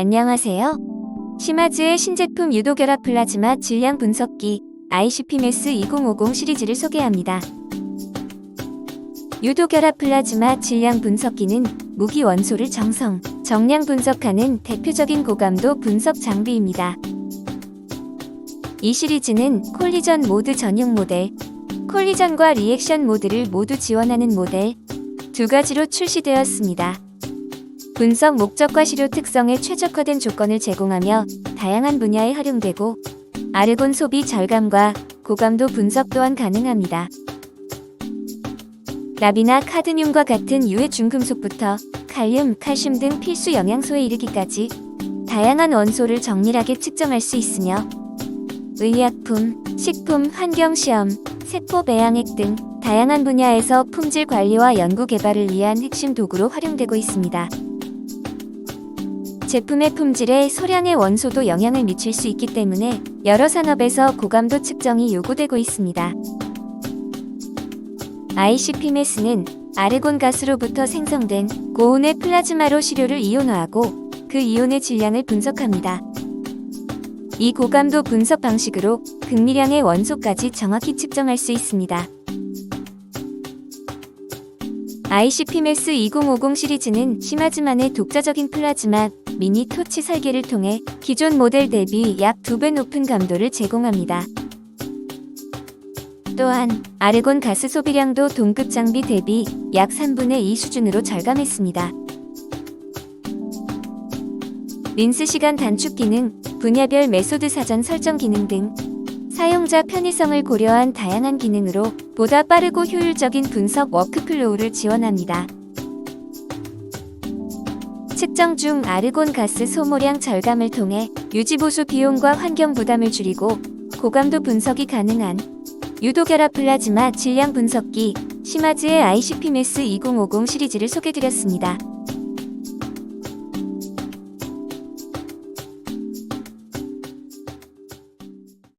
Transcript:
안녕하세요. 시마즈의 신제품 유도결합 플라즈마 질량 분석기 ICP-MES 2050 시리즈를 소개합니다. 유도결합 플라즈마 질량 분석기는 무기 원소를 정성, 정량 분석하는 대표적인 고감도 분석 장비입니다. 이 시리즈는 콜리전 모드 전용 모델, 콜리전과 리액션 모드를 모두 지원하는 모델 두 가지로 출시되었습니다. 분석 목적과 시료 특성에 최적화된 조건을 제공하며 다양한 분야에 활용되고 아르곤 소비 절감과 고감도 분석 또한 가능합니다. 납이나 카드뮴과 같은 유해 중금속부터 칼륨, 칼슘 등 필수 영양소에 이르기까지 다양한 원소를 정밀하게 측정할 수 있으며 의약품, 식품, 환경시험, 세포 배양액 등 다양한 분야에서 품질 관리와 연구 개발을 위한 핵심 도구로 활용되고 있습니다. 제품의 품질에 소량의 원소도 영향을 미칠 수 있기 때문에 여러 산업에서 고감도 측정이 요구되고 있습니다. ICP-MES는 아르곤 가스로부터 생성된 고온의 플라즈마로 시료를 이온화하고 그 이온의 질량을 분석합니다. 이 고감도 분석 방식으로 극미량의 원소까지 정확히 측정할 수 있습니다. ICP-MES 2050 시리즈는 시마즈만의 독자적인 플라즈마 미니 토치 설계를 통해 기존 모델 대비 약 2배 높은 감도를 제공합니다. 또한 아르곤 가스 소비량도 동급 장비 대비 약 3분의 2 수준으로 절감했습니다. 린스 시간 단축 기능, 분야별 메소드 사전 설정 기능 등 사용자 편의성을 고려한 다양한 기능으로 보다 빠르고 효율적인 분석 워크플로우를 지원합니다. 측정 중 아르곤 가스 소모량 절감을 통해 유지보수 비용과 환경 부담을 줄이고 고감도 분석이 가능한 유도결합 플라즈마 질량 분석기 시마즈의 ICP-MES 2050 시리즈를 소개드렸습니다.